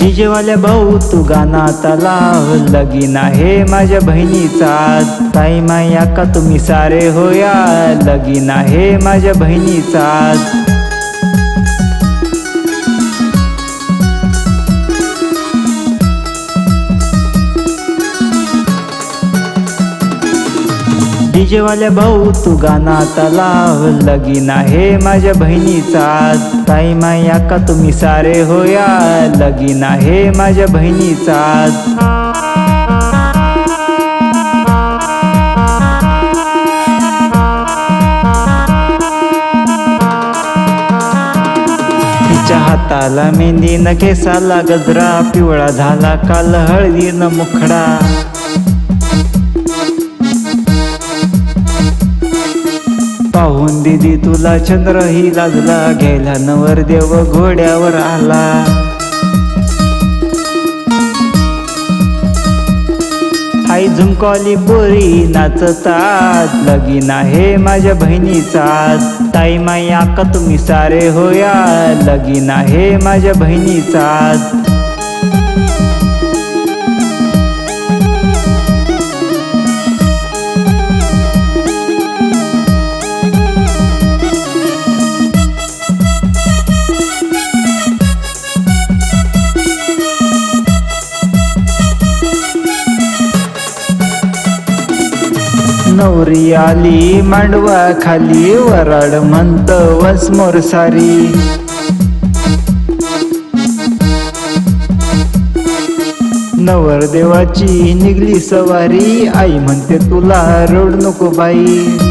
डीजेवाल्या भाऊ तू गाणं आता लाव. लगीन आहे माझ्या बहिणीचा. ताई माई का तुम्ही सारे होया? लगीन आहे माझ्या बहिणीचा. डीजेवाल्या भाऊ तू गाणं आता लाव लगीन आहे माझ्या बहिणीचा. ताई माई का तुम्ही सारे होया? लगीन आहे माझ्या बहिणीचा. तिच्या हाताला मेहंदी न केसाला गजरा पिवळा झाला काल हळदी न मुखडा. पाहून तुला चंद्रही लागला घ्यायला नवर देव घोड्यावर आला. आई झुमकॉली पोरी नाचतात लगीन आहे माझ्या बहिणीचा. ताई माई आका तुम्ही सारे होया लगीन आहे माझ्या बहिणीचा. नवरी आली मांडवा खाली वराड म्हणत वसमोर सारी नवरदेवाची निघली सवारी आई म्हणते तुला रोड नको बाई.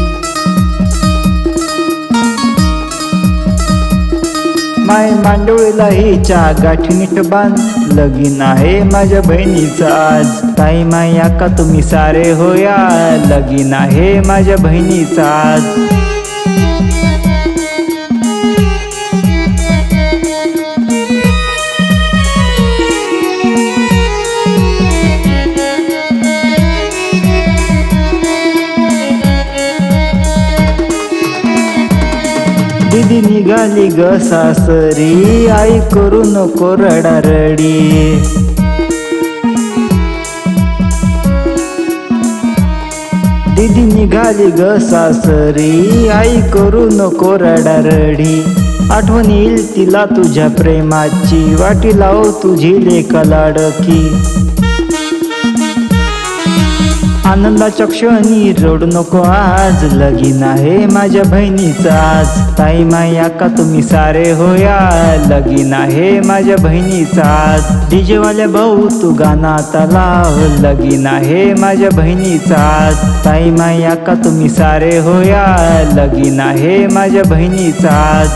मांडवळीला हिच्या गाठीनीट बांध. लगीन आहे माझ्या बहिणीचा आज. ताई माई का तुम्ही सारे होया? लगीन आहे माझ्या बहिणीचा आज. दीदी निघाली ग सासरी. आई करू नको रडारडी. दीदी निघाली ग सासरी. आई करू नको रडारडी. आठवण येईल तिला तुझ्या प्रेमाची. वाटी लाव तुझी लेखा लाडकी. आनंदाच्या क्षणी रडू नको आज. लगीन आहे माझ्या बहिणीचा आज. ताई माई का तुम्ही सारे होया? लगीन आहे माझ्या बहिणीचा आज. डीजेवाल्या भाऊ तू गाणं आता लाव. लगीन आहे माझ्या बहिणीचा आज. ताई माई का तुम्ही सारे होया? लगीन आहे माझ्या बहिणीचा आज.